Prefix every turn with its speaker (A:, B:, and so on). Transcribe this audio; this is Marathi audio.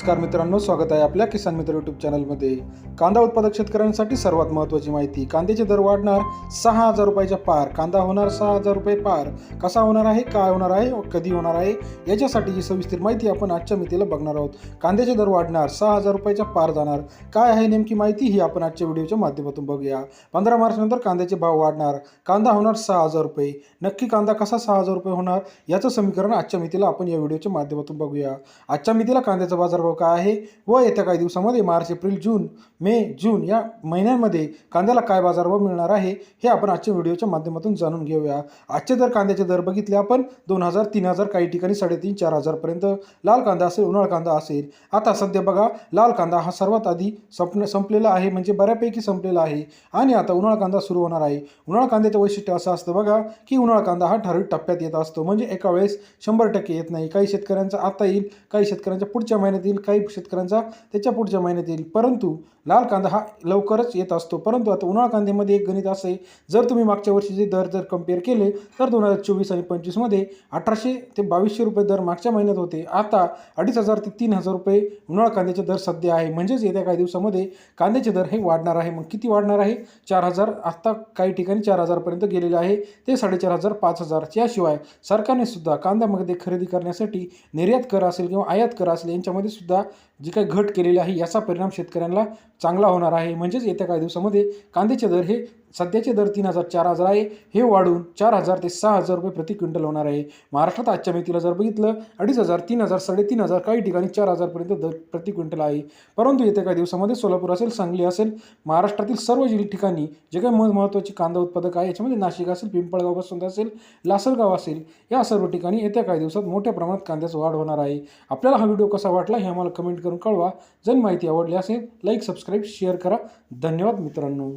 A: नमस्कार मित्रांनो स्वागत आहे आपल्या किसान मित्र यूट्यूब चॅनलमध्ये कांदा उत्पादक शेतकऱ्यांसाठी सर्वात महत्त्वाची माहिती कांद्याचे दर वाढणार सहा हजार रुपयाच्या पार. कांदा होणार सहा हजार रुपये पार. कसा होणार आहे काय होणार आहे व कधी होणार आहे याच्यासाठी ही सविस्तर माहिती आपण आजच्या मितीला बघणार आहोत. कांद्याचे दर वाढणार सहा हजार रुपयाच्या पार जाणार. काय आहे नेमकी माहिती ही आपण आजच्या व्हिडिओच्या माध्यमातून बघूया. पंधरा मार्च नंतर कांद्याचे भाव वाढणार. कांदा होणार सहा हजार रुपये. नक्की कांदा कसा सहा हजार रुपये होणार याचं समीकरण आजच्या मितीला आपण या व्हिडिओच्या माध्यमातून बघूया. आजच्या मितीला कांद्याचा बाजार काय आहे. व येत्या काही दिवसामध्ये मार्च एप्रिल जून मे जून या महिन्यांमध्ये कांद्याला काय बाजारभाव मिळणार आहे हे आपण आजच्या व्हिडिओच्या माध्यमातून जाणून घेऊया. आजचे दर कांद्याचे दर बघितले आपण दोन हजार तीन हजार काही ठिकाणी साडेतीन चार हजारपर्यंत लाल कांदा असेल उन्हाळ कांदा असेल. आता सध्या बघा लाल कांदा हा सर्वात आधी संपण संपलेला आहे म्हणजे बऱ्यापैकी संपलेला आहे. आणि आता उन्हाळ कांदा सुरू होणार आहे. उन्हाळ कांद्याचं वैशिष्ट्य असं असतं बघा की उन्हाळ कांदा हा ठराविक टप्प्यात येत असतो. म्हणजे एका वेळेस शंभर टक्के येत नाही. काही शेतकऱ्यांचा आता येईल काही शेतकऱ्यांच्या पुढच्या महिन्यात येईल काही शेतकऱ्यांचा त्याच्या पुढच्या महिन्यात येईल. परंतु लाल कांदा हा लवकरच येत असतो. परंतु आता उन्हाळ कांद्यामध्ये एक गणित असं आहे. जर तुम्ही मागच्या वर्षीचे दर जर कंपेअर केले तर दोन हजार चोवीस आणि पंचवीसमध्ये अठराशे ते बावीसशे रुपये दर मागच्या महिन्यात होते. आता अडीच हजार ते तीन हजार रुपये उन्हाळ कांद्याचे दर सध्या आहे. म्हणजेच येत्या काही दिवसामध्ये कांद्याचे दर हे वाढणार आहे. मग किती वाढणार आहे? चार हजार आत्ता काही ठिकाणी चार हजारपर्यंत गेलेले आहे. ते साडेचार हजार पाच हजार. याशिवाय सरकारने सुद्धा कांद्यामध्ये खरेदी करण्यासाठी निर्यात कर असेल किंवा आयात कर असेल यांच्यामध्ये सुद्धा जी काही घट केलेली आहे याचा परिणाम शेतकऱ्यांना चांगला होणार आहे. म्हणजेच येत्या काही दिवसामध्ये कांद्याचे दर हे सध्याचे दर तीन हजार चार हजार आहे. हे वाढून चार हजार ते सहा हजार रुपये प्रति क्विंटल होणार आहे. महाराष्ट्रात आजच्या मेथीला जर बघितलं अडीच हजार तीन हजार साडेतीन हजार काही ठिकाणी चार हजारपर्यंत दर प्रति क्विंटल आहे. परंतु येत्या काही दिवसामध्ये सोलापूर असेल सांगली असेल महाराष्ट्रातील सर्व जिल्हा ठिकाणी जे काही मह महत्त्वाची कांदा उत्पादक आहे याच्यामध्ये नाशिक असेल पिंपळगाव असेल लासलगाव असेल या सर्व ठिकाणी येत्या काही दिवसात मोठ्या प्रमाणात कांद्याचं वाढ होणार आहे. आपल्याला हा व्हिडिओ कसा वाटला हे आम्हाला कमेंट करून कळवा. जर माहिती आवडली असेल लाईक सबस्क्राईब शेअर करा. धन्यवाद मित्रांनो.